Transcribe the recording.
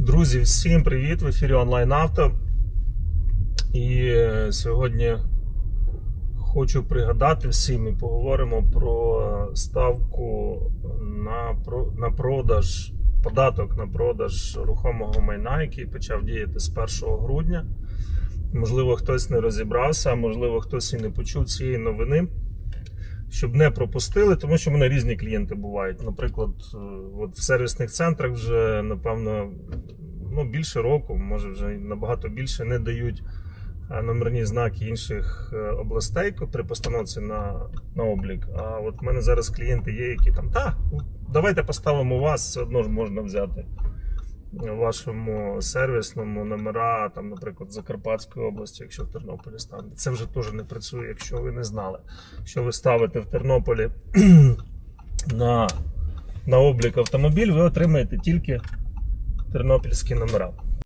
Друзі, всім привіт! В ефірі онлайн авто. І е, сьогодні хочу пригадати всім і поговоримо про ставку на, на продаж, податок на продаж рухомого майна, який почав діяти з 1 грудня. Можливо, хтось не розібрався, можливо, хтось і не почув цієї новини. Щоб не пропустили, тому що в мене різні клієнти бувають. Наприклад, е, от в сервісних центрах вже, напевно, ну, більше року, може вже набагато більше, не дають е, номерні знаки інших е, областей при постановці на, на облік. А от в мене зараз клієнти є, які там, та, давайте поставимо вас, все одно ж можна взяти вашому сервісному номера, там, наприклад, Закарпатської області, якщо в Тернополі ставите. Це вже теж не працює, якщо ви не знали. Якщо ви ставите в Тернополі на, на облік автомобіль, ви отримаєте тільки тернопільські номера.